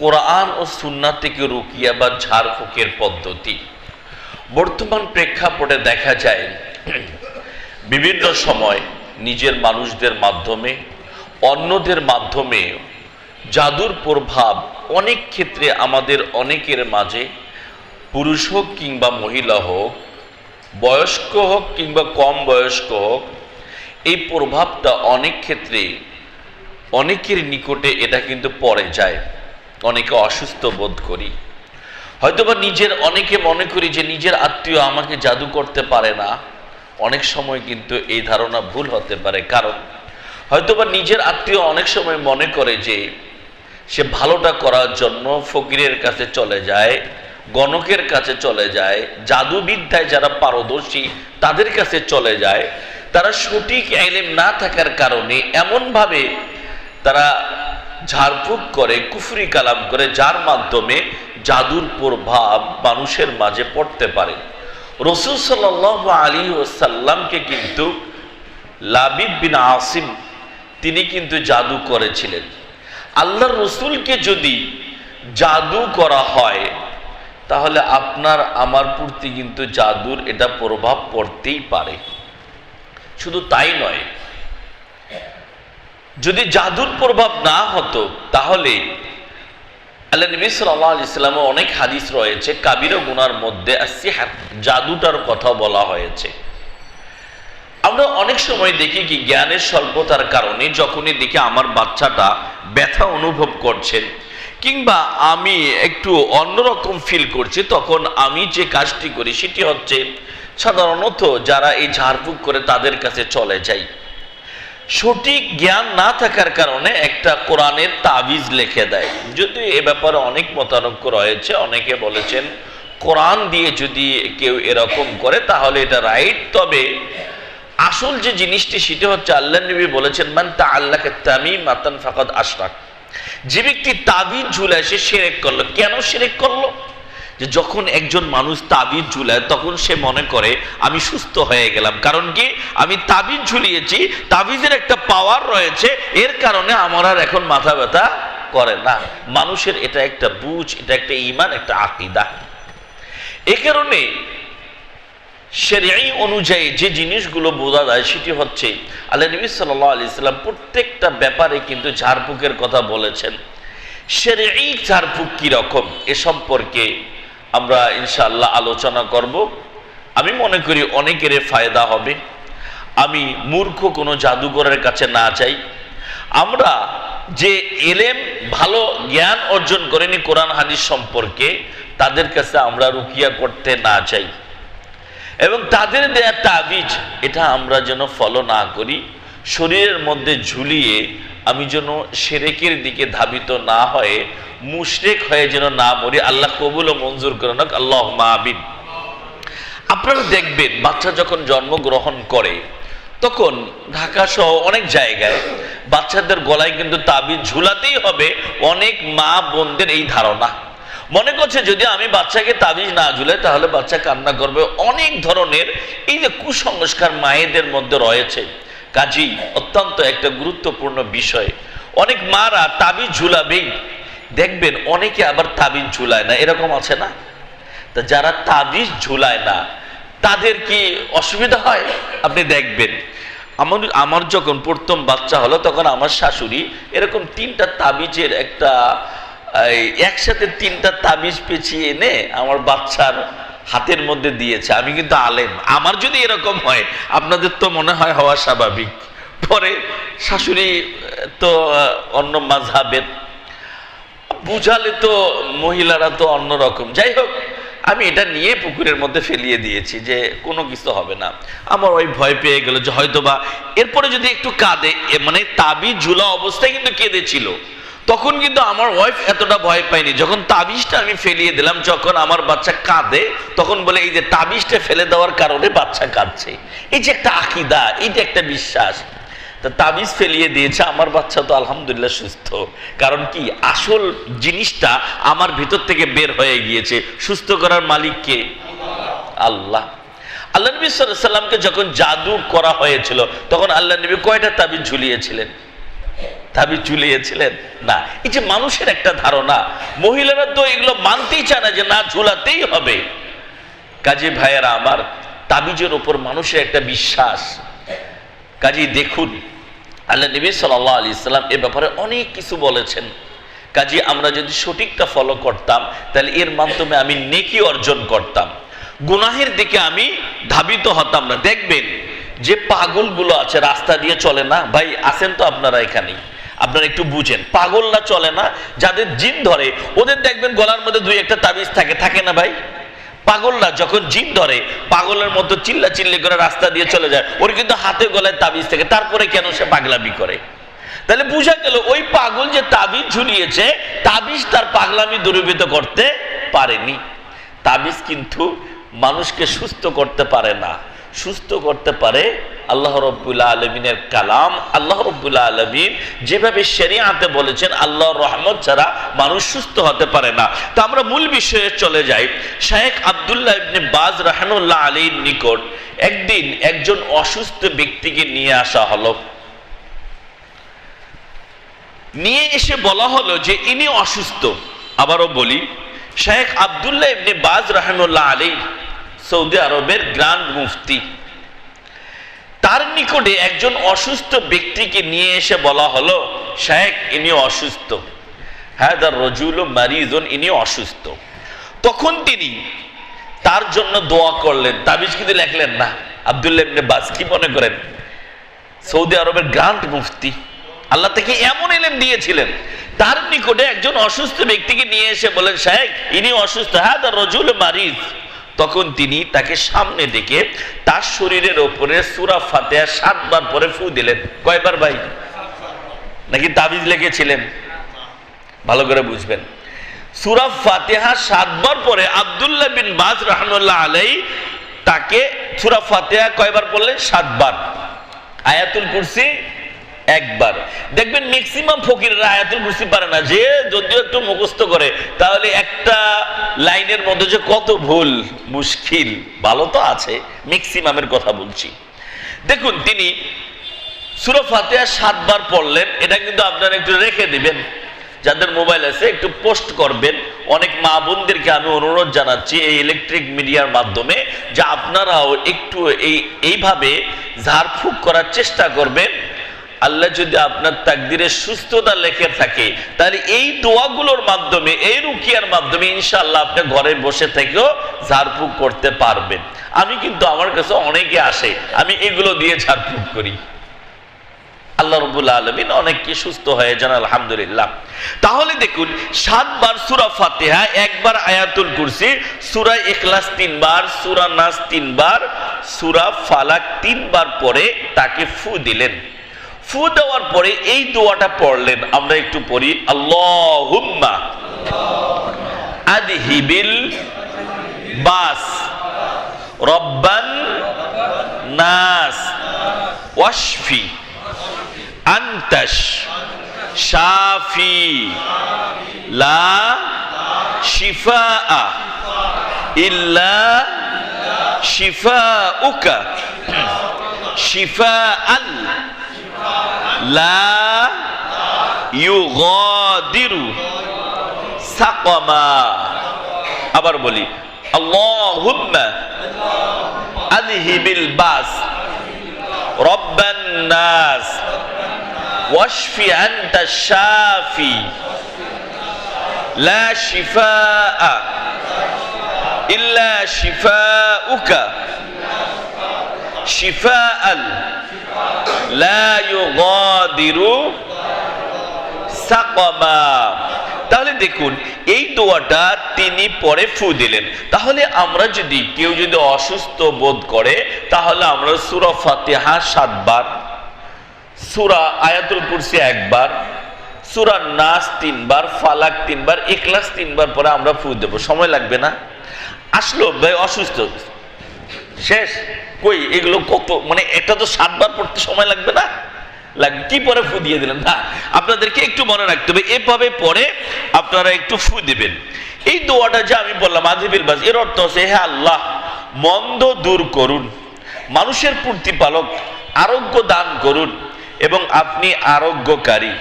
কোরআন ও সুন্না থেকে রুকিয়া বা ঝাড়ফুঁকের পদ্ধতি। বর্তমান প্রেক্ষাপটে দেখা যায়, বিভিন্ন সময় নিজের মানুষদের মাধ্যমে, অন্যদের মাধ্যমে জাদুর প্রভাব অনেক ক্ষেত্রে আমাদের অনেকের মাঝে, পুরুষ হোক কিংবা মহিলা হোক, বয়স্ক হোক কিংবা কম বয়স্ক হোক, এই প্রভাবটা অনেক ক্ষেত্রে অনেকের নিকটে এটা কিন্তু পড়ে যায়। অনেকে অসুস্থ বোধ করি। হয়তোবা নিজের অনেকে মনে করি যে নিজের আত্মীয় আমাকে জাদু করতে পারে না। অনেক সময় কিন্তু এই ধারণা ভুল হতে পারে। কারণ হয়তোবা নিজের আত্মীয় অনেক সময় মনে করে যে সে ভালোটা করার জন্য ফকিরের কাছে চলে যায়, গণকের কাছে চলে যায়, জাদুবিদ্যায় যারা পারদর্শী তাদের কাছে চলে যায়। তারা সঠিক এলেম না থাকার কারণে এমনভাবে তারা ঝাড়ফুঁক করে, কুফরি কালাম করে, যার মাধ্যমে জাদুর প্রভাব মানুষের মাঝে পড়তে পারে। রসুল সাল আলী ওসাল্লামকে কিন্তু লাবিদ বিন আসিম, তিনি কিন্তু জাদু করেছিলেন। আল্লাহর রসুলকে যদি জাদু করা হয়, তাহলে আপনার, আমার প্রতি কিন্তু জাদুর এটা প্রভাব পড়তেই পারে। শুধু তাই নয় যদি জাদুর প্রভাব না হতো, তাহলে আল্লাহ নবী সাল্লাহ অনেক হাদিস রয়েছে কাবির গুনার মধ্যে জাদুটার কথা বলা হয়েছে। আমরা অনেক সময় দেখি কি, জ্ঞানের স্বল্পতার কারণে যখনই দেখি আমার বাচ্চাটা ব্যথা অনুভব করছেন কিংবা আমি একটু অন্যরকম ফিল করছি, তখন আমি যে কাজটি করি, সেটি হচ্ছে সাধারণত যারা এই ঝাড়ফুঁক করে তাদের কাছে চলে যাই। সঠিক জ্ঞান না থাকার কারণে একটা কোরআনের তাবিজ লিখে দেয়। যদি এ ব্যাপারে অনেক মতানক্য রয়েছে, অনেকে বলেছেন কোরআন দিয়ে যদি কেউ এরকম করে, তাহলে এটা রাইট তবে আসল যে জিনিসটি, সেটা হচ্ছে আল্লাহ নবী বলেছেন, মান তা আল্লাহকে তামি মাতান ফাকাদ আশরাক। যে ব্যক্তি তাবিজ ঝুলায়, সে সেরেক করল। কেন সেরেক করল? যে যখন একজন মানুষ তাবিজ ঝুলায়, তখন সে মনে করে, আমি সুস্থ হয়ে গেলাম। কারণ কি? আমি তাবিজ ঝুলিয়েছি, তাবিজের একটা পাওয়ার রয়েছে, এর কারণে আমার আর এখন মাথা ব্যথা করে না। মানুষের এটা একটা বুঝ, এটা একটা ইমান একটা আকিদা। এ কারণে সেরিয়াই অনুযায়ী যে জিনিসগুলো বোঝা যায়, সেটি হচ্ছে, আল্লাহ নবী সাল্লাহ আলি সাল্লাম প্রত্যেকটা ব্যাপারে কিন্তু ঝাড়ফুকের কথা বলেছেন। সেরিয়াই ঝাড়ফুক কীরকম এ সম্পর্কে আমরা ইনশাআল্লাহ আলোচনা করব। আমি মনে করি অনেকের ফায়দা হবে। আমি মূর্খ কোনো জাদুঘরের কাছে না চাই আমরা যে এলেম, ভালো জ্ঞান অর্জন করেনি কোরআন, হাদিস সম্পর্কে, তাদের কাছে আমরা রুকিয়া করতে না চাই এবং তাদের দেয়া তাবিজ, এটা আমরা যেন ফলো না করি। শরীরের মধ্যে ঝুলিয়ে আমি যেন সেরেকের দিকে ধাবিত না হয়ে, মুশরেক হয়ে যেন না মরি, আল্লাহ কবুল ও মঞ্জুর করে নাক আল্লাহ মাবিন আপনারা দেখবেন, বাচ্চা যখন জন্মগ্রহণ করে, তখন ঢাকা সহ অনেক জায়গায় বাচ্চাদের গলায় কিন্তু তাবিজ ঝুলাতেই হবে, অনেক মা বোনদের এই ধারণা। মনে করছে যদি আমি বাচ্চাকে তাবিজ না ঝুলে তাহলে বাচ্চা কান্না করবে। অনেক ধরনের এই যে কুসংস্কার মায়েদের মধ্যে রয়েছে। কাজী, অত্যন্ত একটা গুরুত্বপূর্ণ বিষয়। অনেক মারা তাবিজ ঝুলাবেই। দেখবেন অনেকে আবার তাবিজ ঝুলায় না, এরকম আছে না? তা যারা তাবিজ ঝুলায় না, তাদের কি অসুবিধা হয়? আপনি দেখবেন। আমার আমার যখন প্রথম বাচ্চা হলো, তখন আমার শাশুড়ি এরকম তিনটা তাবিজের একটা একসাথে তিনটা তাবিজ পেঁচিয়ে এনে আমার বাচ্চার হাতের মধ্যে দিয়েছে। আমি কিন্তু আলেম। আমার যদি এরকম হয়, আপনাদের তো মনে হয় হওয়া স্বাভাবিক। পরে শাশুড়ি তো অন্য মাঝহাবের বুঝালে তো মহিলারা তো অন্যরকম যাই হোক, আমি এটা নিয়ে পুকুরের মধ্যে ফেলিয়ে দিয়েছি যে কোনো কিছু হবে না। আমার ওই ভয় পেয়ে গেল যে হয়তো বা এরপরে যদি একটু কাঁদে মানে তাবি ঝুলা অবস্থায় কিন্তু কেঁদেছিল। তখন কিন্তু আমার ওয়াইফ এতটা ভয় পায়নি। যখন তাবিজটা আমি ফেলিয়ে দিলাম, যখন আমার বাচ্চা কাঁদে, তখন বলে, এই যে তাবিজটা ফেলে দেওয়ার কারণে বাচ্চা কাঁদছে। এই যে একটা আকিদা, এই যে একটা বিশ্বাস। তা তাবিজ ফেলিয়ে দিয়েছে, আমার বাচ্চা তো আলহামদুলিল্লাহ সুস্থ। কারণ কি? আসল জিনিসটা আমার ভিতর থেকে বের হয়ে গিয়েছে। সুস্থ করার মালিক কে? আল্লাহ। আল্লাহ নবী সাল্লামকে যখন জাদু করা হয়েছিল, তখন আল্লাহ নবী কয়টা তাবিজ ঝুলিয়েছিলেন? তাবিজ ঝুলিয়েছিলেন। না, এই যে মানুষের একটা ধারণা, মহিলারা তো এগুলো মানতেই চায় না যে না ঝুলাতেই হবে। কাজী ভাইয়েরা, আমার তাবিজের ওপর মানুষের একটা বিশ্বাস। কাজী, দেখুন, আল্লাহ নবী সাল্লাহ আলি ইসলাম এ ব্যাপারে অনেক কিছু বলেছেন। কাজী, আমরা যদি সঠিকটা ফলো করতাম, তাহলে এর মাধ্যমে আমি নেকি অর্জন করতাম। গুনাহের দিকে আমি ধাবিত হতাম না। দেখবেন, যে পাগলগুলো আছে, রাস্তা দিয়ে চলে না? ভাই আছেন তো আপনারা এখানেই। আপনারা একটু বুঝেন। পাগলরা চলে না, যাদের জিন ধরে, ওদের দেখবেন গলার মধ্যে দুই একটা তাবিজ থাকে থাকে না ভাই? পাগলরা যখন জিন ধরে, পাগলের মতো চিল্লা চিল্লি করে রাস্তা দিয়ে চলে যায়, ওর কিন্তু হাতে গলায় তাবিজ থাকে, তারপরে কেন সে পাগলামি করে? তাহলে বুঝা গেল, ওই পাগল যে তাবিজ ঝুলিয়েছে, তাবিজ তার পাগলামি দূরীভূত করতে পারেনি। তাবিজ কিন্তু মানুষকে সুস্থ করতে পারে না, সুস্থ করতে পারে আল্লাহ রব্বুল্লা আলমিনের কালাম, আল্লাহ রব্বুল্লা আলমিন যেভাবে শরিয়াতে বলেছেন, আল্লাহর রহমত ছাড়া মানুষ সুস্থ হতে পারে না। তো আমরা মূল বিষয়ে চলে যাই। শাহেখ আবদুল্লাহ ইবনে বাজ রাহনুল্লাহ আলীর নিকট একদিন একজন অসুস্থ ব্যক্তিকে নিয়ে আসা হলো। নিয়ে এসে বলা হলো যে ইনি অসুস্থ। আবারও বলি শেখ আবদুল্লাহ ইবনে বাজ রাহমুল্লাহ আলী সৌদি আরবের গ্রান্ড মুফতি। তার নিকটে একজন অসুস্থ ব্যক্তিকে নিয়ে এসে বলা হলো, শেখ, ইনি অসুস্থ। হ্যাঁ তার রজুল মারিজন ইনি অসুস্থ। তখন তিনি তার জন্য দোয়া করলেন। তাবিজ কিন্তু লেখলেন না। আবদুল্লাহ বাজ কি মনে করেন? সৌদি আরবের গ্রান্ট মুফতি, আল্লাহ থেকে এমন এলেম দিয়েছিলেন, তার নিকটে একজন অসুস্থ ব্যক্তিকে নিয়ে এসে বলেন সাহেব ইনি অসুস্থ। হ্যাঁ তার রজুল মারিজ তখন তিনি তাকে সামনে দেখে তার শরীরের ওপরে সুরা ফাতেহা সাতবার পরে ফু দিলেন। কয়বার ভাই? নাকি তাবিজ লেগেছিলেন? ভালো করে বুঝবেন। সুরা ফাতেহা সাতবার পরে আবদুল্লাহ বিন বাজ রহমুল্লাহ আলাই তাকে সুরা ফাতেহা কয়বার বললেন সাতবার। আয়াতুল কুরসি একবার। দেখবেন ম্যাক্সিমাম ফকিররা আয়াতুল কুরসি পারে না। যে যদিও একটু মুখস্থ করে, তাহলে একটা লাইনের মধ্যে যে কত ভুল, মুশকিল, ভালো তো আছে ম্যাক্সিমামের কথা বলছি। দেখুন, তিনি সুরা ফাতেহা সাতবার পড়লেন, এটা কিন্তু আপনারা একটু রেখে দিবেন। যাদের মোবাইল আছে, একটু পোস্ট করবেন। অনেক মা বোনদেরকে আমি অনুরোধ জানাচ্ছি এই ইলেকট্রিক মিডিয়ার মাধ্যমে, যে আপনারাও একটু এই, এইভাবে ঝাড়ফুঁক করার চেষ্টা করবেন। আল্লাহ যদি আপনার তাকদিরে সুস্থতা লেখে থাকে, তাহলে এই দোয়াগুলোর মাধ্যমে, এই রুকিয়ার মাধ্যমে ইনশাল্লাহ আপনি ঘরে বসে থেকেও ঝাড়ফুঁক করতে পারবেন। আমি কিন্তু আমার কাছে অনেকে আসে, আমি এগুলো দিয়ে ঝাড়ফুঁক করি। আল্লাহ রবুল আলমিন অনেককে সুস্থ হয়ে যান, আলহামদুলিল্লাহ। তাহলে দেখুন, সাতবার সুরা ফাতেহা, একবার আয়াতুল কুরসি, সুরা এখলাস তিনবার, সুরা নাস তিনবার, সুরা ফালাক তিনবার পরে তাকে ফু দিলেন। ফু দেওয়ার পরে এই দোয়াটা পড়লেন। আমরা একটু পড়ি, আল্লাহুম্মা আদহিবিল বাস রব্বান নাস ওয়াশফি আন্তাস শাফি লা শিফা ইল্লা শিফা উকা শিফা আল লা ইউগাদিরু সাকমা আবার বলি, আল্লাহুম্মা আযহিবিল বাস, রব্বান নাস, ওয়াশফি আনতা শাফি, লা শিফাআ ইল্লা শিফাউকা, শিফাআল লা ইউগাদিরু সাকমা তাহলে দেখুন, এই দোয়াটা তিনি পরে ফু দিলেন। তাহলে আমরা যদি কেউ যদি অসুস্থ বোধ করে, তাহলে আমরা সুরা ফাতিহা সাতবার, সুরা আয়াতুল কুরসি একবার, সুরা নাস তিনবার, ফালাক তিনবার এক্লাস তিনবার পরে আমরা ফু দেবো। সময় লাগবে না? আসলো ভাই অসুস্থ। শেষ। কই, এগুলো কত? মানে এটা তো সাতবার পড়তে সময় লাগবে না? লাগবে। কি পরে ফু দিয়ে দিলেন? না, আপনাদেরকে একটু মনে রাখতে হবে, এভাবে পরে আপনারা একটু ফু দিবেন। এই দোয়াটা যে আমি বললাম আদিবিল বাস, এর অর্থ হচ্ছে, হে আল্লাহ, মন্দ দূর করুন, মানুষের প্রতিপালক আরোগ্য দান করুন, এবং আপনি আরোগ্যকারী।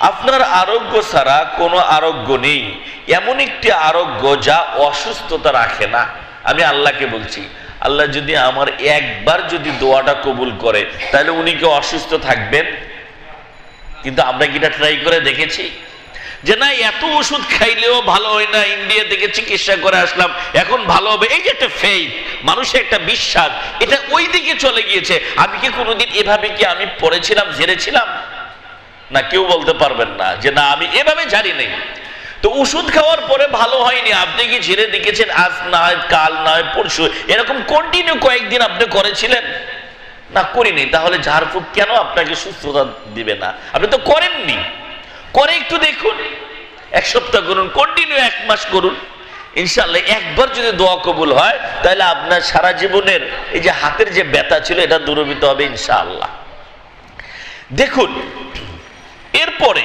আপনার আরোগ্য ছাড়া কোনো আরোগ্য নেই। এমন একটি আরোগ্য যা অসুস্থতা রাখে না। আমি আল্লাহকে বলছি আল্লাহ যদি আমার একবার যদি দোয়াটা কবুল করে, তাহলে উনি কি অসুস্থ থাকবেন? কিন্তু আমরা কি এটা ট্রাই করে দেখেছি? যে না, এত ওষুধ খাইলেও ভালো হয় না, ইন্ডিয়া থেকে চিকিৎসা করে আসলাম, এখন ভালো হবে। এই যে একটা ফেইথ মানুষের একটা বিশ্বাস, এটা ওই দিকে চলে গিয়েছে। আমি কি কোনোদিন এভাবে কি আমি পড়েছিলাম ঝেড়েছিলাম না, কেউ বলতে পারবেন না যে না, আমি এভাবে জানি নেই। তো ওষুধ খাওয়ার পরে ভালো হয়নি। আপনি কি ঝেড়ে দেখেছেন? আজ নয়, কাল নয়, পরশু। এরকম কন্টিনিউ কয়েকদিন আপনি করেছিলেন? না, করিনি। তাহলে ঝাড়ফুঁক কেন আপনাকে সুস্থতা দিবে না? আপনি তো করেননি। করে একটু দেখুন। এক সপ্তাহ করুন। কন্টিনিউ এক মাস করুন। ইনশাল্লাহ একবার যদি দোয়া কবুল হয়, তাহলে আপনার সারা জীবনের এই যে হাতের যে ব্যথা ছিল, এটা দূরবিত হবে ইনশাআল্লাহ। দেখুন, এরপরে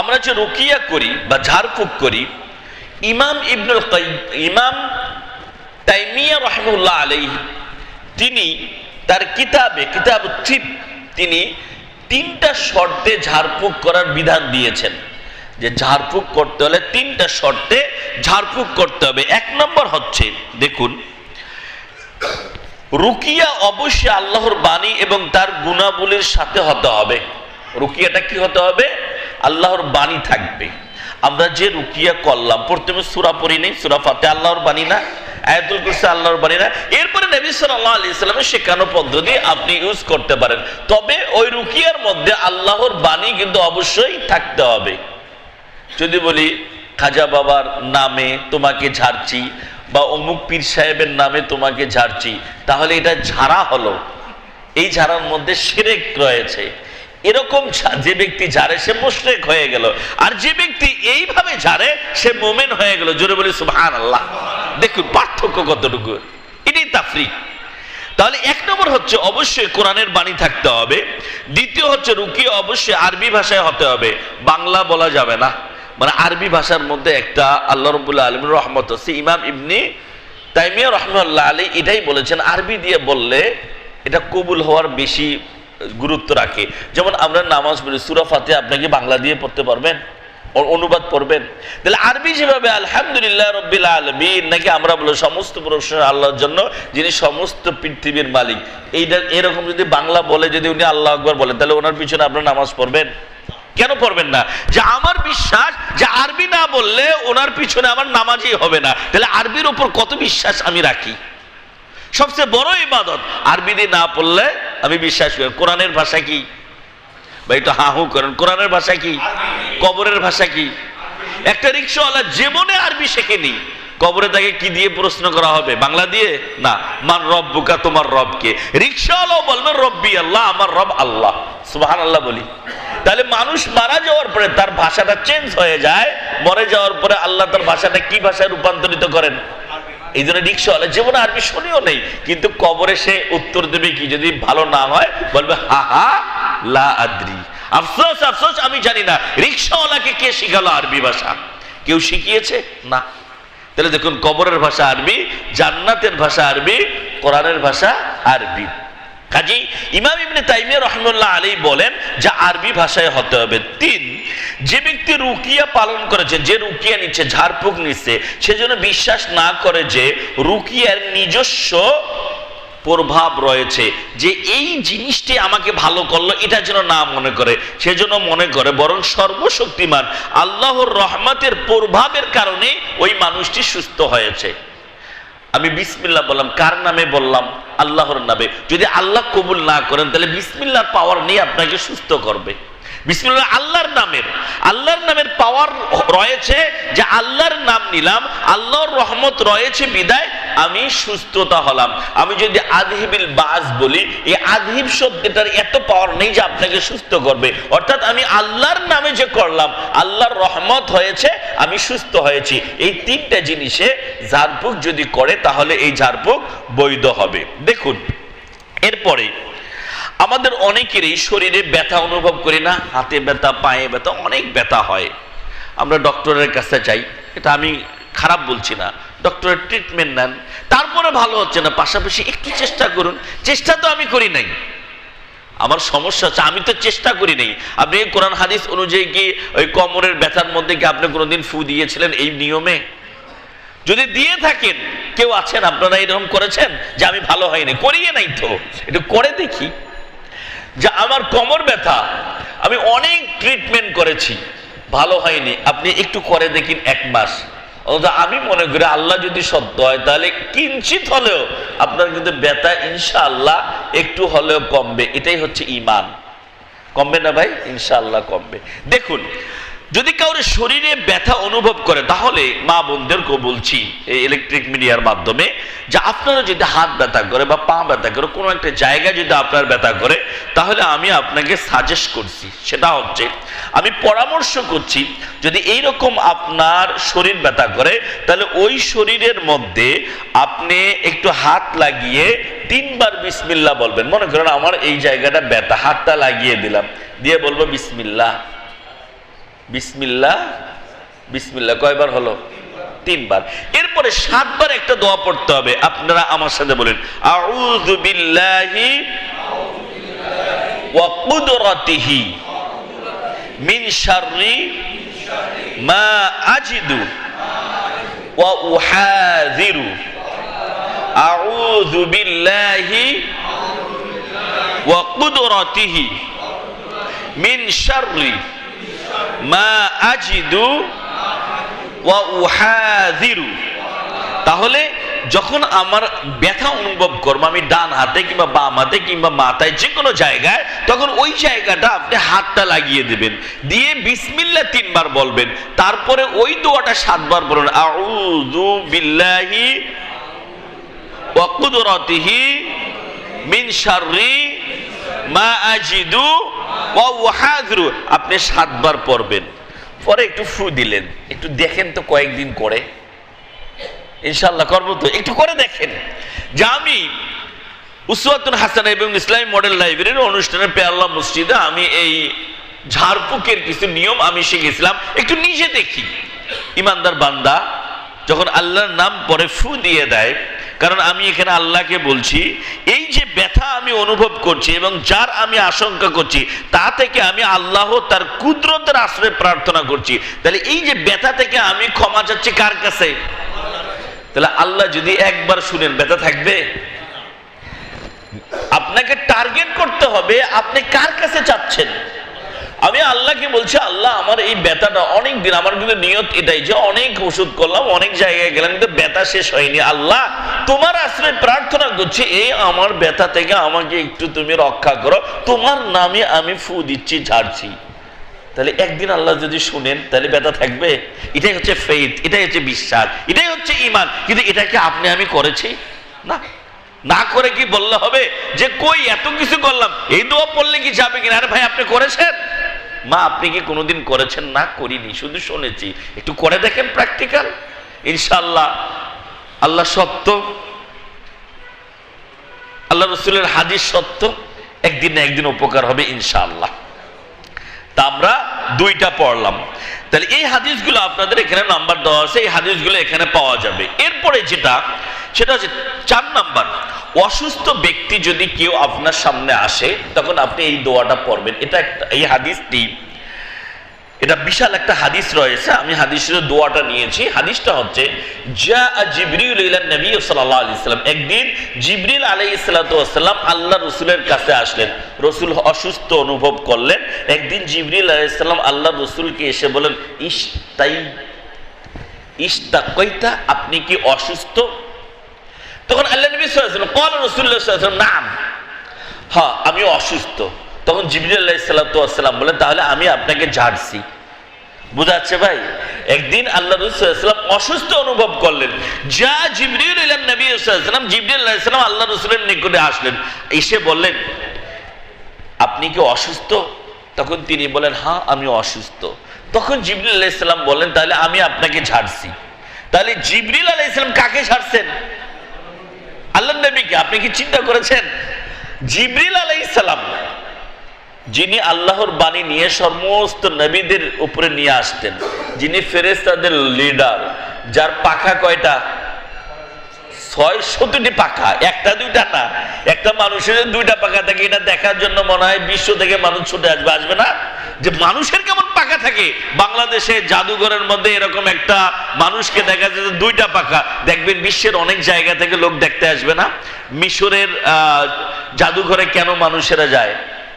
আমরা যে রুকিয়া করি বা ঝাড়ফুঁক করি, ইমাম ইবনুল ইমাম তাইমিয়া রহমুল্লাহ আলাই তিনি তার কিতাবে কিতাব থিপ তিনি তিনটা শর্তে ঝাড়ফুঁক করার বিধান দিয়েছেন। যে ঝাড়ফুঁক করতে হলে তিনটা শর্তে ঝাড়ফুঁক করতে হবে। এক নম্বর হচ্ছে, দেখুন, রুকিয়া অবশ্যই আল্লাহর বাণী এবং তার গুণাবলীর সাথে হতে হবে। রুকিয়াটা কি হতে হবে? আল্লাহর বাণী থাকবে। আমরা যে রুকিয়া করলাম, প্রথমে সুরা পড়ি নেই, সুরা ফাতে আল্লাহর বাণী না, আয়াতুল কুরসি আল্লাহর বাণী না। এরপরে নবী সাল্লাল্লাহু আলাইহি সাল্লামের শেখানো পদ্ধতি আপনি ইউজ করতে পারেন। তবে ওই রুকিয়ার মধ্যে আল্লাহর বাণী কিন্তু অবশ্যই থাকতে হবে। যদি বলি, খাজা বাবার নামে তোমাকে ঝাড়ছি বা অমুক পীর সাহেবের নামে তোমাকে ঝাড়ছি, তাহলে এটা ঝাড়া হলো। এই ঝাড়ার মধ্যে সেরেক রয়েছে। এরকম যে ব্যক্তি ঝাড়ে, সে মুশরিক হয়ে গেল। আর যে ব্যক্তি এইভাবে ঝাড়ে, সে মোমেন হয়ে গেল। জোরে বলি সুবহান আল্লাহ দেখুন, পার্থক্য কতটুকু? এটাই তাফরিক। তাহলে এক নম্বর হচ্ছে, অবশ্যই কোরআনের বাণী থাকতে হবে। দ্বিতীয় হচ্ছে, রুকিয়া অবশ্যই আরবি ভাষায় হতে হবে। বাংলা বলা যাবে না। মানে আরবি ভাষার মধ্যে একটা আল্লাহ রবুল্লা আলম রহমত হচ্ছে ইমাম ইবনি তাইমিয়া রহমল্লাহ আলী এটাই বলেছেন, আরবি দিয়ে বললে এটা কবুল হওয়ার বেশি গুরুত্ব রাখে। যেমন আমরা নামাজ পড়ি, সুরা ফাতে আপনাকে বাংলা দিয়ে পড়তে পারবেন? অনুবাদ পড়বেন। তাহলে আরবি যেভাবে আলহামদুলিল্লাহ রব্বিল আলমিন, নাকি আমরা বলো সমস্ত প্রশ্ন আল্লাহর জন্য যিনি সমস্ত পৃথিবীর মালিক। এইটা এরকম যদি বাংলা বলে, যদি উনি আল্লাহ আকবর বলেন তাহলে ওনার পিছনে আপনার নামাজ পড়বেন? কেন পড়বেন না? যে আমার বিশ্বাস, যে আরবি না বললে ওনার পিছনে আমার নামাজই হবে না। তাহলে আরবির উপর কত বিশ্বাস আমি রাখি? সবচেয়ে বড় ইবাদত, আরবি দিয়ে না পড়লে আমি বিশ্বাস করি, কোরআনের ভাষা কি? বা একটু হা হু করেন, কোরআনের ভাষা কি? কবরের ভাষা কি? একটা রিক্সাওয়ালা জীবনে আরবি শেখেনি। কবরে তাকে কি দিয়ে প্রশ্ন করা হবে? বাংলা দিয়ে? না, মান রব বুকা তোমার রবকে। রিক্সাওয়ালাও বলবে, রব্বি আল্লাহ, আমার রব আল্লাহ। সুবাহান আল্লাহ বলি। তাহলে মানুষ মারা যাওয়ার পরে তার ভাষাটা চেঞ্জ হয়ে যায়, মরে যাওয়ার পরে আল্লাহ তার ভাষাটা কি ভাষায় রূপান্তরিত করেন? এই জন্য রিক্সাওয়ালা জীবনে আরবি শুনিও নেই, কিন্তু কবরে সে উত্তর দেবে কি, যদি ভালো না হয় বলবে, হা হা, লা আদ্রি। আফসোস আফসোস, আমি জানি না, রিক্সাওয়ালাকে কে শিখালো আরবি ভাষা? কেউ শিখিয়েছে? না। তাহলে দেখুন, কবরের ভাষা আরবি, জান্নাতের ভাষা আরবি, কোরআনের ভাষা আরবি। কাজী ইমাম ইবনে তাইমিয়া রহমুল্লাহ আলী বলেন যা আরবি ভাষায় হতে হবে তিন। যে ব্যক্তি রুকিয়া পালন করেছে যে রুকিয়া নিচ্ছে, ঝাড়ফুঁক নিচ্ছে, সে যেন বিশ্বাস না করে যে রুকিয়ার নিজস্ব প্রভাব রয়েছে, যে এই জিনিসটি আমাকে ভালো করল, এটা যেন না মনে করে সেজন্য মনে করে, বরং সর্বশক্তিমান আল্লাহর রহমতের প্রভাবের কারণে ওই মানুষটি সুস্থ হয়েছে। আমি বিসমিল্লাহ বললাম, কার নামে বললাম? আল্লাহর নামে। যদি আল্লাহ কবুল না করেন, তাহলে বিসমিল্লার পাওয়ার নিয়ে আপনাকে সুস্থ করবে। বিসমিল্লাহ, আল্লাহর নামের আল্লাহর নামের পাওয়ার রয়েছে যে আল্লাহর নাম নিলাম, আল্লাহর রহমত রয়েছে, বিদায় আমি সুস্থতা হলাম। আমি যদি আধহিবিল বাস বলি, এই আধহিব শব্দটার এত পাওয়ার নেই যে আপনাকে সুস্থ করবে। অর্থাৎ আমি আল্লাহর নামে যে করলাম, আল্লাহর রহমত হয়েছে, আমি সুস্থ হয়েছি। এই তিনটা জিনিসে ঝাড়ফুঁক যদি করে, তাহলে এই ঝাড়ফুঁক বৈধ হবে। দেখুন, এরপরে আমাদের অনেকেরই শরীরে ব্যথা অনুভব করি না, হাতে ব্যথা, পায়ে ব্যথা, অনেক ব্যথা হয়। আমরা ডক্টরের কাছে যাই, এটা আমি খারাপ বলছি না, ডক্টরের ট্রিটমেন্ট নেন। তারপরে ভালো হচ্ছে না, পাশাপাশি একটু চেষ্টা করুন। চেষ্টা তো আমি করি নাই। আমার সমস্যা হচ্ছে, আমি তো চেষ্টা করি নাই। আপনি কোরআন, হাদিস অনুযায়ী কি ওই কমরের ব্যথার মধ্যে কি আপনি কোনোদিন ফু দিয়েছিলেন এই নিয়মে? যদি দিয়ে থাকেন, কেউ আছেন, আপনারা এরকম করেছেন যে আমি ভালো হয়নি, করিয়ে নাই তো। একটু করে দেখি। যে আমার কোমর ব্যথা, আমি অনেক ট্রিটমেন্ট করেছি, ভালো হয়নি। আপনি একটু করে দেখিন এক মাস। আমি মনে করি আল্লাহ যদি সত্য হয়, তাহলে কিঞ্চিত হলেও আপনার কিন্তু ব্যথা ইনশাআল্লাহ একটু হলেও কমবে। এটাই হচ্ছে ইমান কমবে না ভাই? ইনশাআল্লাহ কমবে। দেখুন যদি কাউরে শরীরে ব্যথা অনুভব করে, তাহলে মা বোনদেরকে বলছি এই ইলেকট্রিক মিডিয়ার মাধ্যমে যে আপনারা যদি হাত ব্যথা করে বা পা ব্যথা করে, কোনো একটা জায়গায় যদি আপনার ব্যথা করে, তাহলে আমি আপনাকে সাজেস্ট করছি। সেটা হচ্ছে, আমি পরামর্শ করছি, যদি এই রকম আপনার শরীর ব্যথা করে, তাহলে ওই শরীরের মধ্যে আপনি একটু হাত লাগিয়ে তিনবার বিসমিল্লা বলবেন। মনে করেন আমার এই জায়গাটা ব্যথা, হাতটা লাগিয়ে দিলাম। দিয়ে বলব বিসমিল্লা বিসমিল্লা বিসমিল্লা কয়বার হলো? তিনবার। এরপরে সাতবার একটা দোয়া পড়তে হবে। আপনারা আমার সাথে বলেন, আউযু বিল্লাহি ওয়া কুদরাতিহি মিন শাররি মা আজিদু ওয়া উহাযিরু। আউযু বিল্লাহি ওয়া কুদরাতিহি মিন শাররি মা আজিদু তাহলে যখন আমার ব্যথা অনুভব করব, আমি ডান হাতে কিংবা বাম হাতে কিংবা মাথায় যে কোনো জায়গায়, তখন ওই জায়গাটা আপনি হাতটা লাগিয়ে দেবেন। দিয়ে বিসমিল্লা তিনবার বলবেন। তারপরে ওই দোয়াটা সাতবার বলুন আউযু বিল্লাহি ওয়া কুদরাতিহি মা আজিদু আপনি সাতবার পড়বেন। পরে একটু ফু দিলেন। একটু দেখেন তো কয়েকদিন করে। ইনশাল্লাহ করব তো। একটু করে দেখেন। যে আমি উসওয়াতুল হাসান এবং ইসলামী মডেল লাইব্রেরির অনুষ্ঠানে পেয়াল্লা মসজিদে আমি এই ঝাড়ফুকের কিছু নিয়ম আমি শিখেছিলাম। একটু নিজে দেখি। ইমানদার বান্দা যখন আল্লাহর নাম পরে ফু দিয়ে দেয় কারণ আমি এখানে আল্লাহকে বলছি, এই যে ব্যথা আমি অনুভব করছি এবং যার আমি আশঙ্কা করছি, তা থেকে আমি আল্লাহ তার কুদরতের আশ্রয় প্রার্থনা করছি। তাহলে এই যে ব্যথা থেকে আমি ক্ষমা চাচ্ছি কার কাছে? তাহলে আল্লাহ যদি একবার শুনেন, ব্যথা থাকবে? আপনাকে টার্গেট করতে হবে, আপনি কার কাছে চাচ্ছেন? আমি আল্লাহকে বলছি, আল্লাহ, আমার এই ব্যথাটা অনেক দিন, আমার কিন্তু নিয়ত এটাই যে অনেক ওষুধ করলাম, অনেক জায়গায় গেলাম, কিন্তু ব্যথা শেষ হয়নি। আল্লাহ, তোমার আশ্রয় প্রার্থনা করছি এই আমার ব্যথা থেকে আমাকে একটু তুমি রক্ষা করো, তোমার নামে আমি ফু দিচ্ছি, ঝাড়ছি। তাহলে একদিন আল্লাহ যদি শুনেন, তাহলে ব্যথা থাকবে? এটাই হচ্ছে ফেইথ এটাই হচ্ছে বিশ্বাস, এটাই হচ্ছে ইমান কিন্তু এটাকে আপনি, আমি করেছি? না। না করে কি বললে হবে? যে, কই, এত কিছু করলাম, এই দোয়া পড়লে কি যাবে কিনা? আরে ভাই, আপনি করেছেন? মা, আপনি কি কোনোদিন করেছেন? না, করিনি, শুধু শুনেছি। একটু করে দেখেন প্র্যাকটিক্যাল ইনশাল্লাহ আল্লাহ সত্য। আল্লাহ রসুলের হাদিস সত্য। একদিন না একদিন উপকার হবে ইনশাআল্লাহ। তা আমরা দুইটা পড়লাম। তাহলে এই হাদিসগুলো আপনাদের এখানে নাম্বার দেওয়া আছে, এই হাদিসগুলো এখানে পাওয়া যাবে। এরপরে যেটা সেটা হচ্ছে চার নাম্বার, অসুস্থ ব্যক্তি যদি কেউ আপনার সামনে আসে, তখন আপনি এই দোয়াটা পড়বেন। এটা একটা, এই হাদিসটি, এটা বিশাল একটা হাদিস রয়েছে, আমি হাদিসের দোয়াটা নিয়েছি। হাদিসটা হচ্ছে যা একদিন জিবরিল আলাইহিস সালাতু আল্লাহ রাসূলের কাছে আসলেন। রাসূল অসুস্থ অনুভব করলেন। একদিন জিবরিল আলাইহিস আল্লাহ রাসূলকে এসে বলেন ইশতাই ইশতাকাইতা আপনি কি অসুস্থ? তখন আল্লাহ নবী সাল্লাম সাল্লাল্লাহু আলাইহি সাল্লাম নাম। হ্যাঁ আমি অসুস্থ। তখন সালাতু ওয়াসাল্লাম বলেন তাহলে আমি আপনাকে ঝাড়ছি। বুঝাচ্ছে ভাই? একদিন আল্লাহ রসুলাম অসুস্থ অনুভব করলেন। যা জিবরিল ইলান নবী সাল্লাম সালাম আল্লাহ রসুলের নিকটে আসলেন। এসে বললেন, আপনি কি অসুস্থ? তখন তিনি বলেন হ্যাঁ আমি অসুস্থ। তখন জিবরিল আলাইহিস বললেন, তাহলে আমি আপনাকে ঝাড়ছি। তাহলে জিবরিল আলাইহিস কাকে ঝাড়ছেন? আল্লাহ নবীকে আপনি কি চিন্তা করেছেন? জিবরিল আলাই সালাম যিনি আল্লাহর বাণী নিয়ে সমস্ত নবীদের উপরে নিয়ে আসতেন, যিনি ফেরেস্তাদের লিডার যার পাখা কয়টা? ছয় শতটি পাখা, একটা, দুইটা না। একটা মানুষের দুইটা পাখা থাকে, এটা দেখার জন্য মনে হয় বিশ্ব থেকে মানুষ ছুটে আসবে আসবে না? যে মানুষের কেমন পাখা থাকে? বাংলাদেশে জাদুঘরের মধ্যে এরকম একটা মানুষকে দেখা যায় যে দুইটা পাখা। দেখবেন বিশ্বের অনেক জায়গা থেকে লোক দেখতে আসবে না? মিশরের জাদুঘরে কেন মানুষেরা যায়?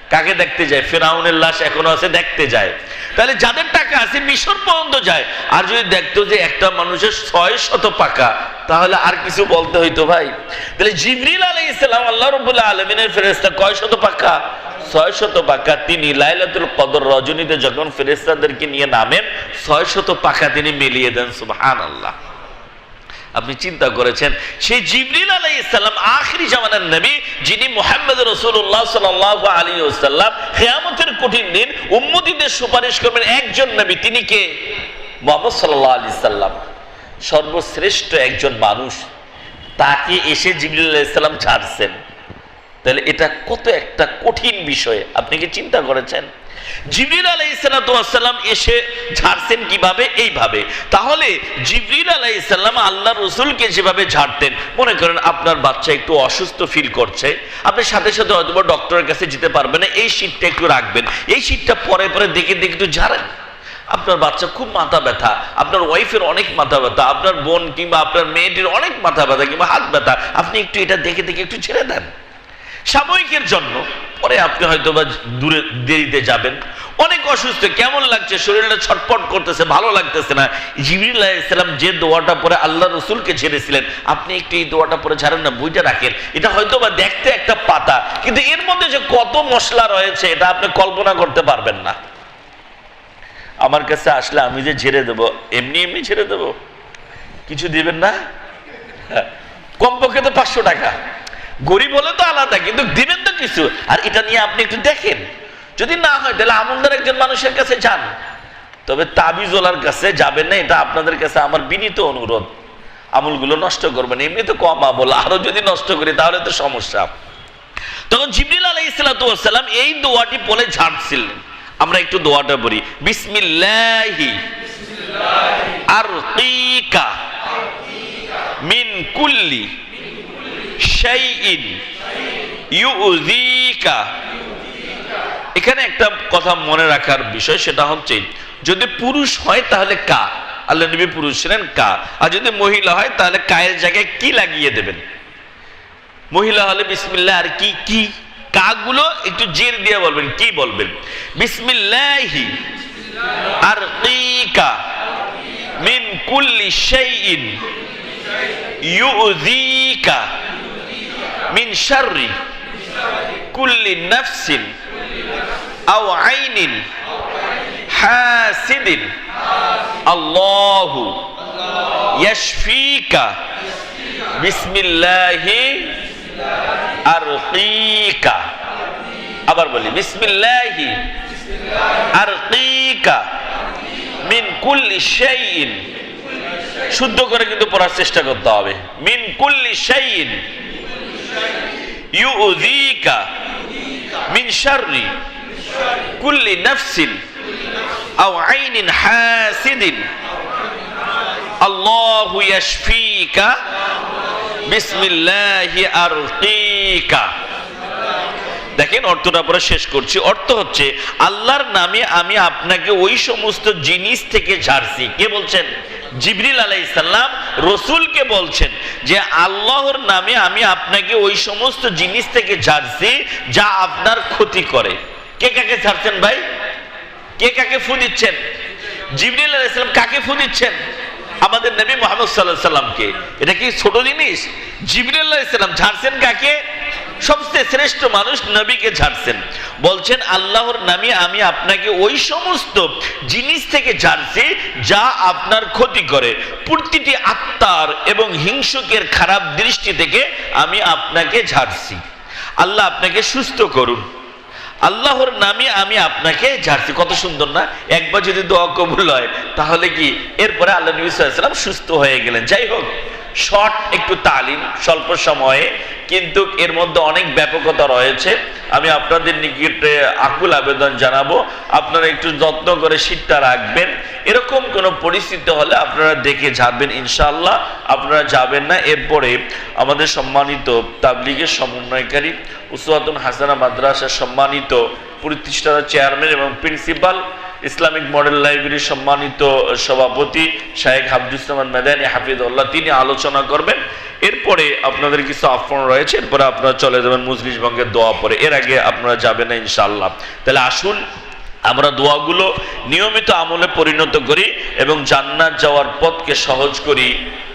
কাকে দেখতে যায়? ফেরাউনের লাশ এখনও আছে, দেখতে যায়। তাহলে যাদের টাকা আছে, মিশর পর্যন্ত যায়। আর যদি দেখতো যে একটা মানুষের ছয় শত পাকা, তাহলে আর কিছু বলতে হইতো ভাই। তাহলে জিবরিল আলাই ইসলাম আল্লাহ রবুল্লাহ আলমিনের ফেরেস্তা কয় শত পাকা? ছয় শত পাকা। তিনি লাইলাতুল কদর রজনীতে যখন ফেরেস্তাদেরকে নিয়ে নামেন, ছয় শত পাকা তিনি মিলিয়ে দেন সুবহান আল্লাহ আপনি চিন্তা করেছেন, সেই জিবরিল আলাই ইসলাম আখরি জামানের নবী, যিনি মোহাম্মদ রসুল্লাহ সাল আলী ওসাল্লাম হেয়ামতের কঠিন দিন উম্মতিদের সুপারিশ করবেন একজন নবী, তিনি কে? মোহাম্মদ সাল্লাহ আলী সাল্লাম সর্বশ্রেষ্ঠ একজন মানুষ, তাকে এসে জিবরিল ইসলাম ছাড়ছেন। তাহলে এটা কত একটা কঠিন বিষয়। আপনি কি চিন্তা করেছেন? জিবরিল আলাইসাল্লাম এসে ঝাড়ছেন কীভাবে? এইভাবে। তাহলে জিবরিল আলাইসাল্লাম আল্লাহ রসুলকে যেভাবে ঝাড়তেন, মনে করেন আপনার বাচ্চা একটু অসুস্থ ফিল করছে, আপনি সাথে সাথে হয়তো ডক্টরের কাছে যেতে পারবেন না, এই শীতটা একটু রাখবেন। এই শীতটা পরে পরে দেখে দেখে একটু ঝাড়েন। আপনার বাচ্চা খুব মাথা ব্যথা, আপনার ওয়াইফের অনেক মাথা ব্যথা, আপনার বোন কিংবা আপনার মেয়েটির অনেক মাথা ব্যথা কিংবা হাত ব্যথা। আপনি একটু এটা দেখে দেখে একটু ছেড়ে দেন। সাময়িকের জন্য। পরে আপনি হয়তো বা দূরে দেরিতে যাবেন। অনেক অসুস্থ কেমন লাগছে? শরীরটা ছটপট করতেছে ভালো লাগতেছে না। জিবরিল ইসলাম যে দোয়াটা পরে আল্লাহ রসুলকে ছেড়েছিলেন আপনি একটু এই দোয়াটা পরে ছাড়েন না বুঝে রাখেন। এটা হয়তো বা দেখতে একটা পাতা কিন্তু এর মধ্যে যে কত মশলা রয়েছে এটা আপনি কল্পনা করতে পারবেন না। আমার কাছে আসলে আমি যে ঝেড়ে দেবো এমনি এমনি ছেড়ে দেবো? কিছু দিবেন না? হ্যাঁ, কমপক্ষে তো পাঁচশো টাকা। গরিব হলে তো আলাদা, কিন্তু দিবেন তো কিছু। আর এটা নিয়ে আপনি একটু দেখেন। যদি না হয়, তাহলে আমলদার একজন মানুষের কাছে যান। তবে তাবিজওয়ালার কাছে যাবেন না, এটা আপনাদের কাছে আমার বিনীত অনুরোধ। আমলগুলো নষ্ট করবেন, এমনি তো কম আমল, আরও যদি নষ্ট করি, তাহলে তো সমস্যা। তখন জিবরিল আলাই সালাম এই দোয়াটি বলে ঝাড়ছিলেন। আমরা একটু দোয়াটা পড়ি। বিসমিল্লাহি। আর মিন কুল্লি। শাইইন, ইউযিকা। এখানে একটা কথা মনে রাখার বিষয় সেটা হচ্ছে, যদি পুরুষ হয় তাহলে কা। আল্লাহ নবী পুরুষ ছিলেন কা। আর যদি মহিলা হয় তাহলে কায়ের জায়গায় কি লাগিয়ে দেবেন? মহিলা হলে বিসমিল্লাহ, আর কি কি? কাগুলো একটু জের দিয়ে বলবেন, কি বলবেন? বিসমিল্লাহি আর কিকা মিন কুল্লি শাইইন, ইউযিকা। মিন শাররি কুল্লি নাফসিন আও আইনিন হাসিদিন। আল্লাহু ইয়াশফিকা বিসমিল্লাহি আরকিকা। আবার বলি, বিসমিল্লাহি আরকিকা মিন কুল্লি শাইইন। শুদ্ধ করে কিন্তু পড়ার চেষ্টা করতে হবে। মিন কুল্লি শাইইন ইউযিকা মিন শাররি কুল্লি নাফসিন আও আইনিন হাসিদিন আল্লাহু ইয়াশফিকা বিসমিল্লাহি আরকিকা দেখেন অর্থটা পরে শেষ করছি। অর্থ হচ্ছে, আল্লাহর নামে আমি আপনাকে ওই সমস্ত জিনিস থেকে ঝাড়ছি। কে বলছেন? জিবরিল আলাই আলাইসাল্লাম রসুলকে বলছেন যে, আল্লাহর নামে আমি আপনাকে ওই সমস্ত জিনিস থেকে ঝাড়ছি যা আপনার ক্ষতি করে। কে কাকে ছাড়ছেন ভাই? কে কাকে ফু দিচ্ছেন? জিবরিল আলাইসাল্লাম কাকে ফু দিচ্ছেন? আমাদের নবী মোহাম্মদ সাল্লাহ সাল্লামকে। এটা কি ছোট জিনিস? জিবরুল্লাহ ইসলাম ঝাড়ছেন কাকে? সবচেয়ে শ্রেষ্ঠ মানুষ নবীকে ঝাড়ছেন। বলছেন, আল্লাহর নামে আমি আপনাকে ওই সমস্ত জিনিস থেকে ঝাড়ছি যা আপনার ক্ষতি করে। প্রতিটি আত্মার এবং হিংসুকের খারাপ দৃষ্টি থেকে আমি আপনাকে ঝাড়ছি। আল্লাহ আপনাকে সুস্থ করুন। আল্লাহর নামে আমি আপনাকে ঝাড়ছি। কত সুন্দর না? একবার যদি দোয়া কবুল হয়, তাহলে কি? এরপরে আল্লাহ নবী সাল্লাম সুস্থ হয়ে গেলেন। যাই হোক শর্ট একটু তালিম, স্বল্প সময়ে, কিন্তু এর মধ্যে অনেক ব্যাপকতা রয়েছে। আমি আপনাদের নিকটে আকুল আবেদন জানাব, আপনারা একটু যত্ন করে শীতটা রাখবেন। এরকম কোনো পরিস্থিতি হলে আপনারা দেখে যাবেন, ইনশাআল্লাহ। আপনারা যাবেন না। এরপরে আমাদের সম্মানিত তাবলিগের সমন্বয়কারী উসওয়াতুন হাসানা মাদ্রাসার সম্মানিত প্রতিষ্ঠাতা চেয়ারম্যান এবং প্রিন্সিপাল ইসলামিক মডেল লাইব্রেরির সম্মানিত সভাপতি শাহেখ আব্দুসলামান মেদানি হাফিজুল্লাহ তিনি আলোচনা করবেন। এরপরে আপনাদের কিছু আফন রয়েছে, এরপরে আপনারা চলে যাবেন মুজলিস বঙ্গের দোয়া পরে। এর আগে আপনারা যাবেন না, ইনশাআল্লাহ। তাহলে আসুন, আমরা দোয়াগুলো নিয়মিত আমলে পরিণত করি এবং জান্নাত যাওয়ার পথকে সহজ করি।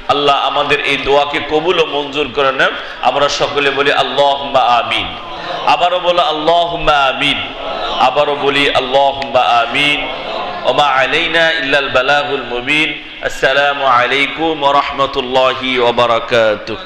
আল্লাহ আমাদের এই দোয়াকে কবুল ও মঞ্জুর করে নেন। আমরা সকলে বলি আল্লাহ আমিন। আবারও বলো আল্লাহ আমিন। আবারও বলি আল্লাহ আমিন। ওমা আলাইনা ইল্লাল বালাগুল মুবিন। আসসালামু আলাইকুম ওয়া রাহমাতুল্লাহি ওয়া বারাকাতুহু।